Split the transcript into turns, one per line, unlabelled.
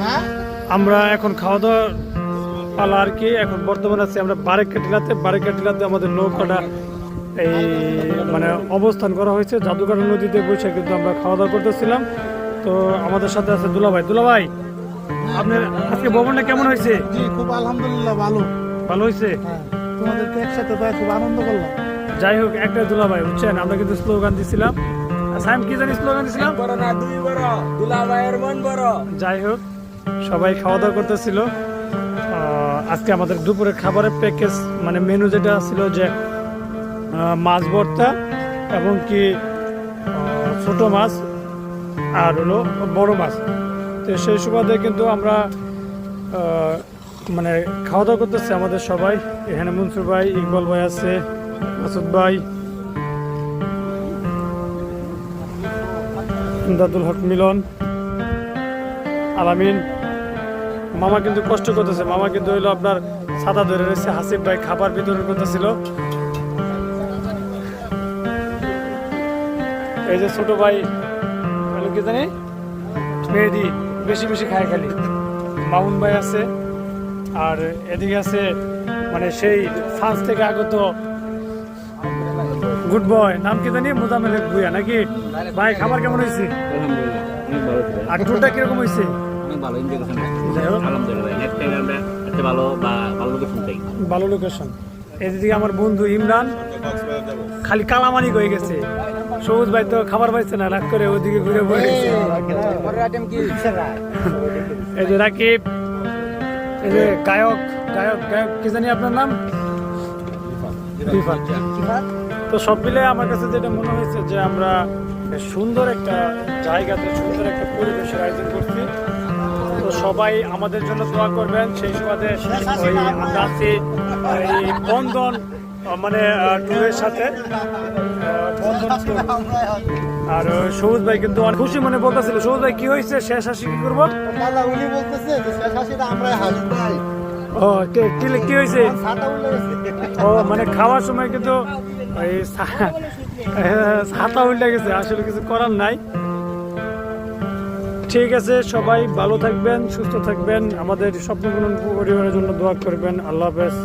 হ্যাঁ?
আমরা এখন খাওয়া দাওয়া পালা আর কি এখন বর্তমানে আছি আমরা বারেকা টিলাতে বারেকা টিলাতে আমাদের নৌকাটা এই মানে অবস্থান করা হয়েছে। জাদুঘর নদীতে বসে কিন্তু আমরা খাওয়া দাওয়া করতেছিলাম। তো আমাদের সাথে আছে দুলাভাই। দুলাভাই আপনার আজকে ভবনটা কেমন হয়েছে?
জি খুব আলহামদুলিল্লাহ ভালো।
ভালো হয়েছে?
হ্যাঁ তোমাদেরকে একসাথে পাই খুব আনন্দ করলাম।
যাই হোক একটা দুলাভাই বুঝছেন? আমরা কিন্তু স্লোগান দিছিলাম। সাইম কি জানি স্লোগান দিছিলাম?
বড় না দুই বড় দুলাভাইয়ের মন বড়।
যাই হোক। সবাই খাওয়া দাওয়া করতেছিল। আজকে আমাদের দুপুরের খাবারের প্যাকেজ মানে মেনু যেটা ছিল যে মাছ ভর্তা এবং কি ছোট মাছ আর হলো বড় মাছ। তো সেই সুবাদে কিন্তু আমরা মানে খাওয়া দাওয়া করতেছি আমাদের সবাই। এখানে মনসুর ভাই, ইকবাল ভাই আছে, মাসুদ ভাই, দাদুল হক মিলন আলামিন। মামা কিন্তু কষ্ট করতেছে। মামা কিন্তু হইল আপনার ছাতা ধরে রয়েছে। হাসিফ ভাই খাবার বিতরণ করতেছিল। এই যে ছোট ভাই কি জানি? মেহেদি বেশি বেশি খায় খালি। মামুন ভাই আছে। আর এদিকে আছে মানে সেই ফ্রান্স থেকে আগত গুড বয়। নাম কি জানি? মোজামেল ভুইয়া নাকি? ভাই খাবার কেমন হয়েছে? আর টুরটা কীরকম হয়েছে?
অনেক ভালো এনজয় করছেন
যাই হোক।
আলহামদুলিল্লাহ নেক্সট টাইম আমরা একটা ভালো বা ভালো লোকেশন চাই।
ভালো লোকেশন এদিকে আমার বন্ধু ইমরান খালি কালামানি হয়ে গেছে। সবুজ ভাই তো খাবার পাইছে না রাগ করে ওদিকে ঘুরে বয়ে এই যে রাকিব এই যে গায়ক গায়ক গায়ক কি জানি আপনার নাম? তো সব মিলে আমার কাছে যেটা মনে হয়েছে যে আমরা বেশ সুন্দর একটা জায়গাতে সুন্দর একটা পরিবেশের আয়োজন করছি। সবাই আমাদের জন্য দোয়া করবেন। সেই সুবাদে ওই আমরা আছি এই বন্ধন মানে ট্যুরের সাথে বন্ধন আর সবুজ ভাই কিন্তু অনেক খুশি মনে বলতেছিল সবুজ ভাই কি হয়েছে? শেষ হাসি কি করব?
উনি বলতেছে শেষ হাসিটা আমরাই হাসি
ও কে- কি কি হয়েছে? ও মানে খাওয়ার সময় কিন্তু ছাতা উল্টে গেছে আসলে কিছু করার নাই। ঠিক আছে, সবাই ভালো থাকবেন, সুস্থ থাকবেন। আমাদের স্বপ্ন পরিবারের জন্য দোয়া করবেন। আল্লাহ হাফেজ।